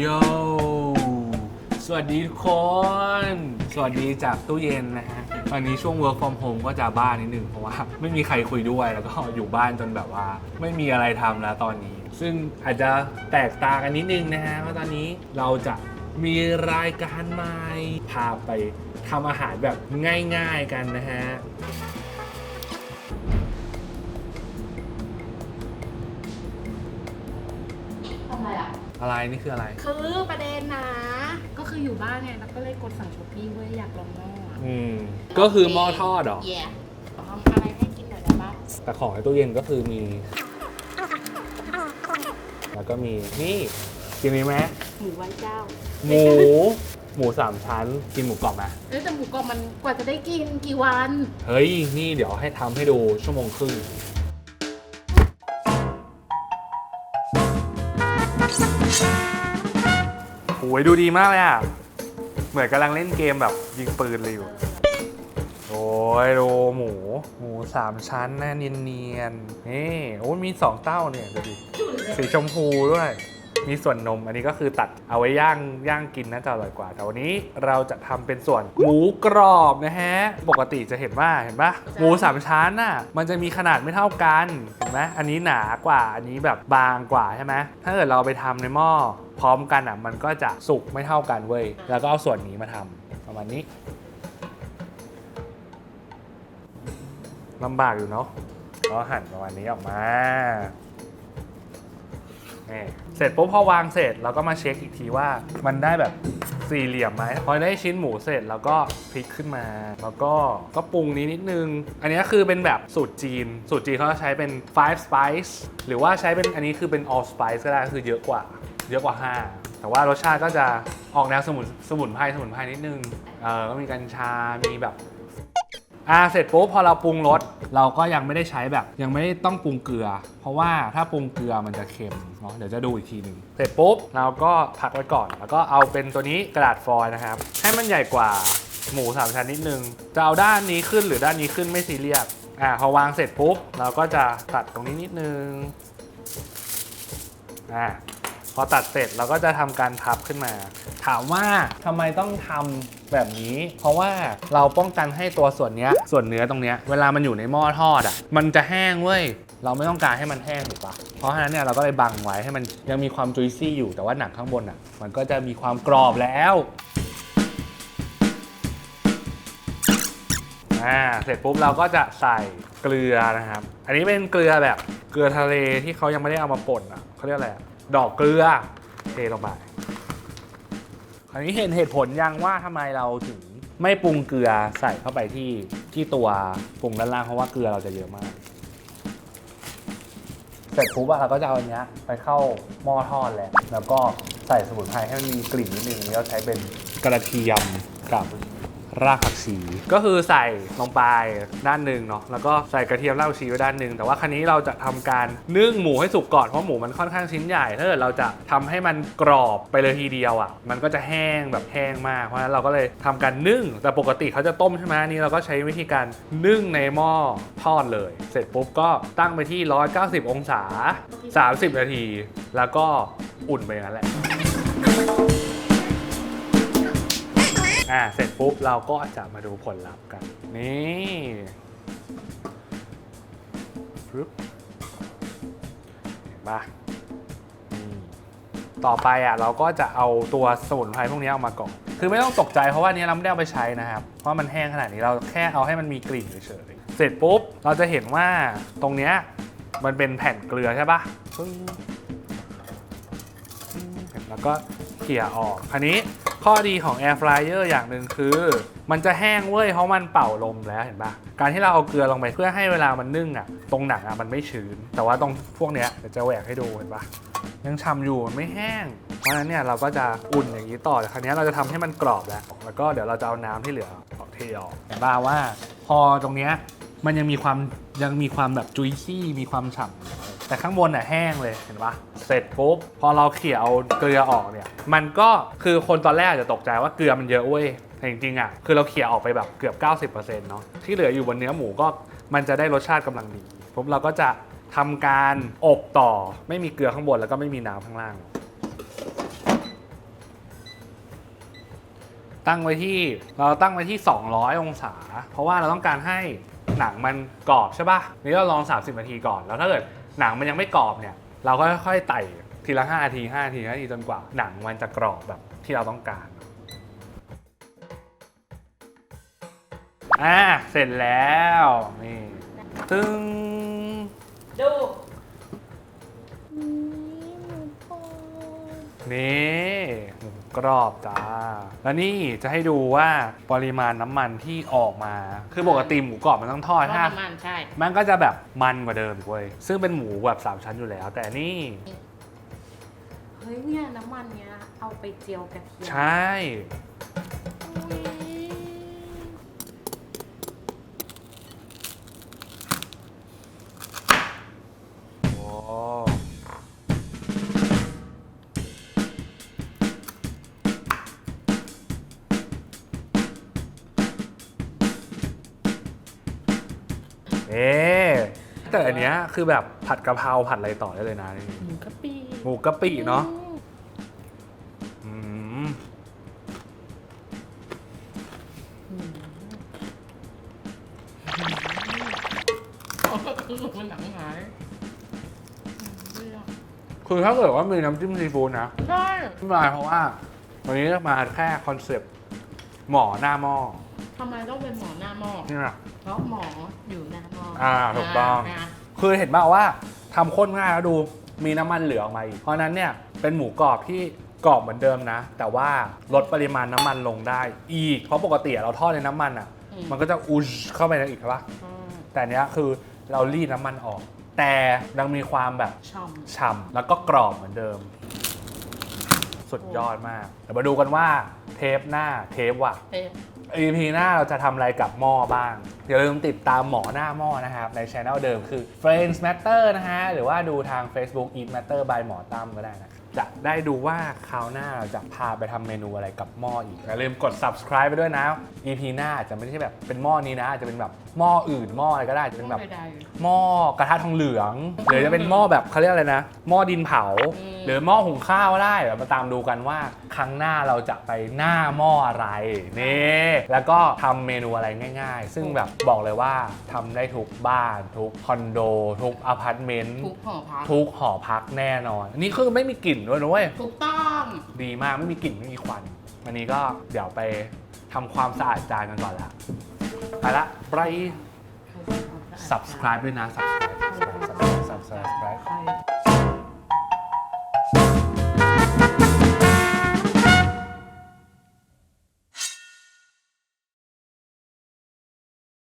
โยสวัสดีทุกคน สวัสดีจากตู้เย็นนะฮะวันนี้ช่วง work from home ก็จะบ้านิดนึงเพราะว่าไม่มีใครคุยด้วยแล้วก็อยู่บ้านจนแบบว่า ไม่มีอะไรทำแล้วตอนนี้ ซึ่งอาจจะแตกต่างกันนิดนึงนะฮะว่าตอนนี้เราจะมีรายการใหม่พาไปทำอาหารแบบง่าย ๆกันนะฮะ อะไรอะอะไรนี่คืออะไร คือประเด็นนะก็คืออยู่บ้านไงแล้วก็เลยกดสั่งช้อปปี้เว้ยอยากลองหม้ออะอืม ก็คือหม้อทอดเหรอเย่ทำอะไรให้กินหน่อยได้ปะแต่ของในตู้เย็นก็คือมี แล้วก็มีนี่กินนี้ไหมหมูไหว้เจ้าหมูหมูสามชั้นกินหมูกรอบไหมเอ้ยแต่หมูกรอบมันกว่าจะได้กินกี่วัน เฮ้ย นี่เดี๋ยวให้ทำให้ดูชั่วโมงครึ่ง โอ้ยดูดีมากเลยอะ เหมือนกำลังเล่นเกมแบบยิงปืนเลยอยู่ โอ้ยโลหมู หมูสามชั้นนะเนียนๆนี่โอ้ยมีสองเต้าเนี่ยดูดิ สีชมพูด้วย มีส่วนนมอันนี้ก็คือตัดเอาไว้ย่างย่างกินน่าจะอร่อยกว่า แต่วันนี้เราจะทำเป็นส่วนหมูกรอบนะฮะ ปกติจะเห็นว่าเห็นปะหมูสามชั้นน่ะมันจะมีขนาดไม่เท่ากันเห็นไหมอันนี้หนากว่าอันนี้แบบบางกว่าใช่ไหมถ้าเกิดเราไปทำในหม้อพร้อมกันอะมันก็จะสุกไม่เท่ากันเว้ยแล้วก็เอาส่วนนี้มาทำประมาณนี้ลำบากอยู่เนาะก็หั่นประมาณนี้ออกมา นี่เสร็จปุ๊บพอวางเสร็จเราก็มาเช็คอีกทีว่ามันได้แบบสี่เหลี่ยมไหมพอได้ชิ้นหมูเสร็จแล้วก็พลิกขึ้นมา แล้วก็ก็ปรุงนี้นิดนึง อันนี้คือเป็นแบบสูตรจีน สูตรจีนเขาจะใช้เป็น five spice หรือว่าใช้เป็นอันนี้คือเป็น all spice ก็ได้คือเยอะกว่า เยอะกว่า 5 แต่ว่ารสชาติก็จะออกแนวสมุนสมุนไพรสมุนไพรนิดนึงเออก็มีกัญชา มีแบบ อ่าเสร็จปุ๊บพอเราปรุงรสเราก็ยังไม่ได้ใช้แบบ ยังไม่ต้องปรุงเกลือ เพราะว่าถ้าปรุงเกลือมันจะเค็มเนาะเดี๋ยวจะดูอีกทีหนึ่งเสร็จปุ๊บเราก็พักไว้ก่อน แล้วก็เอาเป็นตัวนี้กระดาษฟอยล์นะครับ ให้มันใหญ่กว่าหมูสามชั้นนิดนึงจะเอาด้านนี้ขึ้นหรือด้านนี้ขึ้นไม่ซีเรียสอ่าพอวางเสร็จปุ๊บเราก็จะตัดตรงนี้นิดนึงอ่า พอตัดเสร็จเราก็จะทำการพับขึ้นมา ถามว่าทำไมต้องทำแบบนี้ เพราะว่าเราป้องกันให้ตัวส่วนนี้ส่วนเนื้อตรงนี้เวลามันอยู่ในหม้อทอดอะมันจะแห้งเว้ยเราไม่ต้องการให้มันแห้งถูกปะเพราะฉะนั้นเนี่ยเราก็เลยบังไว้ให้มันยังมีความจุยซี่อยู่แต่ว่าหนังข้างบนอะ มันก็จะมีความกรอบแล้วอ่าเสร็จปุ๊บเราก็จะใส่เกลือนะครับ อันนี้เป็นเกลือแบบเกลือทะเลที่เขายังไม่ได้เอามาป่นอะเขาเรียกอะไร ดอกเกลือเทลงไปคราวนี้เห็นเหตุผลยังว่าทำไมเราถึงไม่ปรุงเกลือใส่เข้าไปที่ที่ตัวปรุงด้านล่างเพราะว่าเกลือเราจะเยอะมาก เสร็จปุ๊บอะเราก็จะเอาอันเนี้ยไปเข้าหม้อทอดแหละแล้วก็ใส่สมุนไพรให้มันมีกลิ่นนิดนึงอันนี้เราใช้เป็นกระเทียมกับ รากผักชี ก็คือใส่ลงไปด้านหนึ่งเนาะแล้วก็ใส่กระเทียมรากผักชีไว้ด้านหนึ่งแต่ว่าครั้นี้เราจะทำการนึ่งหมูให้สุกก่อนเพราะหมูมันค่อนข้างชิ้นใหญ่ถ้าเกิดเราจะทำให้มันกรอบไปเลยทีเดียวอะ่ะมันก็จะแห้งแบบแห้งมากเพราะฉะนั้นเราก็เลยทำการนึ่ง แต่ปกติเขาจะต้มใช่ไหมนี่เราก็ใช้วิธีการนึ่งในหม้อทอดเลย เสร็จปุ๊บก็ตั้งไปที่ 190 องศา 30 นาที แล้วก็อุ่นไปงนั้นแหละ อ่าเสร็จปุ๊บเราก็จะมาดูผลลัพธ์กัน นี่ปึ๊บเห็นปะต่อไปอะเราก็จะเอาตัวสมุนไพรพวกนี้เอามาก่อน คือไม่ต้องตกใจเพราะว่านี้เราไม่ได้เอาไปใช้นะครับ เพราะมันแห้งขนาดนี้เราแค่เอาให้มันมีกลิ่นเฉยๆ เสร็จปุ๊บเราจะเห็นว่าตรงเนี้ยมันเป็นแผ่นเกลือใช่ปะแล้วก็เขี่ยออก คราวนี้ ข้อดีของ Air Fryer อย่างหนึ่งคือ มันจะแห้งเว้ยเพราะมันเป่าลมแล้วเห็นปะการที่เราเอาเกลือลงไปเพื่อให้เวลามันนึ่งอะ ตรงหนังอะมันไม่ชื้น แต่ว่าตรงพวกเนี้ยเดี๋ยวจะแหวกให้ดูเห็นปะยังฉ่ำอยู่มันไม่แห้ง เพราะฉะนั้นเนี่ยเราก็จะอุ่นอย่างนี้ต่อแต่คราวนี้เราจะทำให้มันกรอบแล้ว แล้วก็เดี๋ยวเราจะเอาน้ำที่เหลือออกเทออกเห็นปะว่า พอตรงเนี้ยมันยังมีความยังมีความแบบจุยซี่มีความฉ่ำ แต่ข้างบนน่ะแห้งเลยเห็นปะเสร็จปุ๊บพอเราเขี่ยเอาเกลือออกเนี่ย มันก็คือคนตอนแรกอาจจะตกใจว่าเกลือมันเยอะเว้ยแต่จริงๆอะคือเราเขี่ยออกไปแบบเกือบ 90%เนาะที่เหลืออยู่บนเนื้อหมูก็มันจะได้รสชาติกำลังดีปุ๊บเราก็จะทำการอบต่อไม่มีเกลือข้างบนแล้วก็ไม่มีน้ำข้างล่าง ตั้งไว้ที่เราตั้งไว้ที่ 200 องศา เพราะว่าเราต้องการให้หนังมันกรอบใช่ปะนี่เราลอง 30 นาทีก่อนแล้วถ้าเกิด หนังมันยังไม่กรอบเนี่ย เราก็ค่อยๆไต่ทีละ5นาที5นาที5นาทีจนกว่า หนังมันจะกรอบแบบที่เราต้องการอ่าเสร็จแล้วนี่ตึ้งดู นี่หมูกรอบจ้า แล้วนี่จะให้ดูว่าปริมาณน้ำมันที่ออกมา คือปกติหมูกรอบมันต้องทอดเพราะฮะน้ำมันใช่ มันก็จะแบบมันกว่าเดิมเว้ย ซึ่งเป็นหมูแบบสามชั้นอยู่แล้ว แต่นี่ เฮ้ยเนี่ยน้ำมันเนี้ยเอาไปเจียวกระเทียมใช่ เอ๊ะแต่อันเนี้ยคือแบบผัดกะเพราผัดอะไรต่อได้เลยนะนี่หมูกะปิหมูกะปิเนาะอืมอืมมันหนังหายอืมคือถ้าเกิดว่ามีน้ำจิ้มซีฟู้ดนะใช่ไม่เป็นไรเพราะว่า วันนี้จะมาแค่คอนเซปต์หมอหน้าหม้อทำไมต้องเป็นหมอหน้าหม้อนี่นะ เพราะหมออยู่หน้าหม้ออ่าถูกต้องาคือเห็นป่าวว่าทำข้นง่ายแล้วดูมีน้ำมันเหลือออกมาอีก เพราะฉะนั้นเนี่ยเป็นหมูกรอบที่กรอบเหมือนเดิมนะ แต่ว่าลดปริมาณน้ำมันลงได้อีก เพราะปกติเราทอดในน้ำมันอะ อืมมันก็จะอุชเข้าไปในอีกใช่ปะอืมแต่อันเนี้ยคือเรารีดน้ำมันออก แต่ยังมีความแบบ ช่อม ฉ่ำแล้วก็กรอบเหมือนเดิม สุดยอดมาก เดี๋ยวมาดูกันว่าเทปหน้าเทปว่ะ เอ๊ะ EP หน้าเราจะทำอะไรกับหม้อบ้าง อย่าลืมติดตามหมอหน้าหม้อนะครับ ในช anel เดิมคือ Friends Matter นะฮะ หรือว่าดูทาง Facebook Eat Matter by หมอตั้มก็ได้นะ จะได้ดูว่าคราวหน้าเราจะพาไปทำเมนูอะไรกับหม้ออีกอย่าลืมกด subscribe ไปด้วยนะ EP หน้าอาจจะไม่ใช่แบบเป็นหม้อนี้นะอาจจะเป็นแบบหม้ออื่นหม้ออะไรก็ได้อาจจะเป็นแบบใดหม้อกระทะทองเหลืองหรือจะเป็นหม้อแบบเขาเรียกอะไรนะ หม้อดินเผาอืมหรือหม้อหุงข้าวก็ได้เดี๋ยวมาตามดูกันว่า ครั้งหน้าเราจะไปหน้าหม้ออะไรนี่แล้วก็ทำเมนูอะไรง่าย ๆ ซึ่งแบบบอกเลยว่าทำได้ทุกบ้าน ทุกคอนโด ทุกอพาร์ตเมนต์ๆทุกห่อพักทุกหอพักแน่นอนอันนี้คือไม่มีกลิ่นด้วยนะเว้ย ถูกต้องดีมากไม่มีกลิ่นไม่มีควัน วันนี้ก็เดี๋ยวไปทำความสะอาดจานกันก่อนละไปละไป subscribe ด้วยนะ subscribe subscribe subscribe subscribe